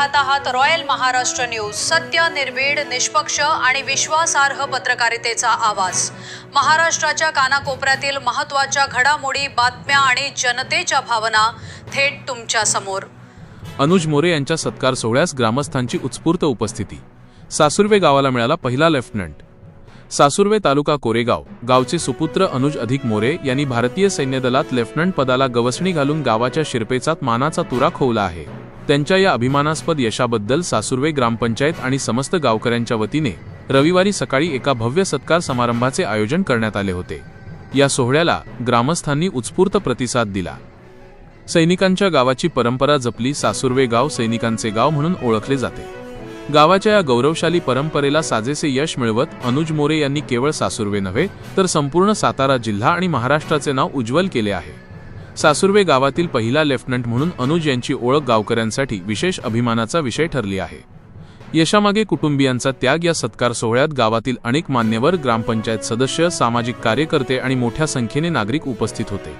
पाहत आहात royal Maharashtra news. सत्य निर्भीड निष्पक्ष आणि विश्वासार्ह पत्रकारितेचा आवाज. महाराष्ट्राच्या कानाकोपऱ्यातील महत्त्वाच्या घडामोडी बातम्या आणि जनतेच्या भावना थेट तुमच्यासमोर. अनुज मोरे यांच्या सत्कार सोहळ्यास ग्रामस्थांची उत्स्फूर्त उपस्थिती. सासुर्वे गावाला मिळाला पहिला लेफ्टनंट. सासुर्वे तालुका कोरेगाव गावचे सुपुत्र अनुज अधिक मोरे यांनी भारतीय सैन्य दलात लेफ्टनंट पदाला गवसणी घालून गावाच्या शिरपेचात मानाचा तुरा खोवला आहे. त्यांच्या या अभिमानास्पद यशाबद्दल सासुर्वे ग्रामपंचायत आणि समस्त गावकऱ्यांच्या वतीने रविवारी सकाळी एका भव्य सत्कार समारंभाचे आयोजन करण्यात आले होते. या सोहळ्याला ग्रामस्थांनी उत्स्फूर्त प्रतिसाद दिला. सैनिकांच्या गावाची परंपरा जपली सासुर्वे गाव सैनिकांचे गाव म्हणून ओळखले जाते. गावाच्या या गौरवशाली परंपरेला साजेसे यश मिळवत अनुज मोरे यांनी केवळ सासुर्वे नव्हे तर संपूर्ण सातारा जिल्हा आणि महाराष्ट्राचे नाव उज्ज्वल केले आहे. सासुर्वे गावातील पहिला लेफ्टनंट म्हणून अनुज यांची ओळख गावकऱ्यांसाठी विशेष अभिमानाचा विषय ठरली आहे. यशामागे कुटुंबियांचा त्याग या सत्कार सोहळ्यात गावातील अनेक मान्यवर ग्रामपंचायत सदस्य सामाजिक कार्यकर्ते आणि मोठ्या संख्येने नागरिक उपस्थित होते.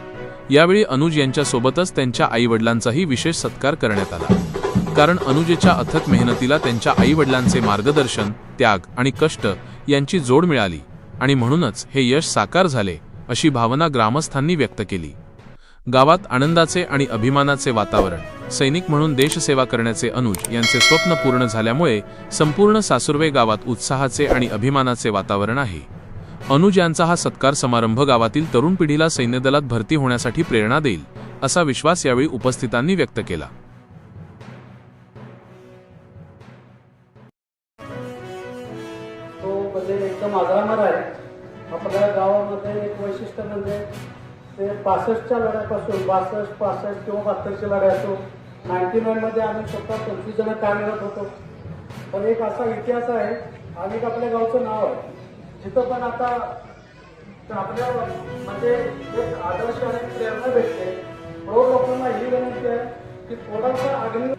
यावेळी अनुज यांच्यासोबतच त्यांच्या आईवडिलांचाही विशेष सत्कार करण्यात आला. कारण अनुजेच्या अथक मेहनतीला त्यांच्या आईवडिलांचे मार्गदर्शन त्याग आणि कष्ट यांची जोड मिळाली आणि म्हणूनच हे यश साकार झाले अशी भावना ग्रामस्थांनी व्यक्त केली. गावात आनंदाचे आणि अभिमानाचे वातावरण. सैनिक म्हणून देशसेवा करण्याचे अनुज यांचे स्वप्न पूर्ण झाल्यामुळे संपूर्ण सासुर्वे गावात उत्साहाचे आणि अभिमानाचे वातावरण आहे. अनुज यांचा हा सत्कार समारंभ गावातील तरुण पिढीला सैन्यदलात भरती होण्यासाठी प्रेरणा देईल असा विश्वास यावेळी उपस्थितांनी व्यक्त केला. तो म्हणजे एकदम आग्रामर आहे. आपल्या गावामध्ये एक वैशिष्ट्य म्हणजे ते पासष्टच्या लढ्यापासून बासष्ट पासष्ट किंवा बहात्तरचे लढे असो नाईन्टी नाईनमध्ये आम्ही स्वतः पंचवीस जण कार्यरत होतो. पण एक असा इतिहास आहे आणि एक आपल्या गावचं नाव आहे. जिथं पण आता आपल्या म्हणजे एक आदर्श आणि प्रेरणा भेटते प्रौढ लोकांना ही विनंती आहे की थोडासा अग्नि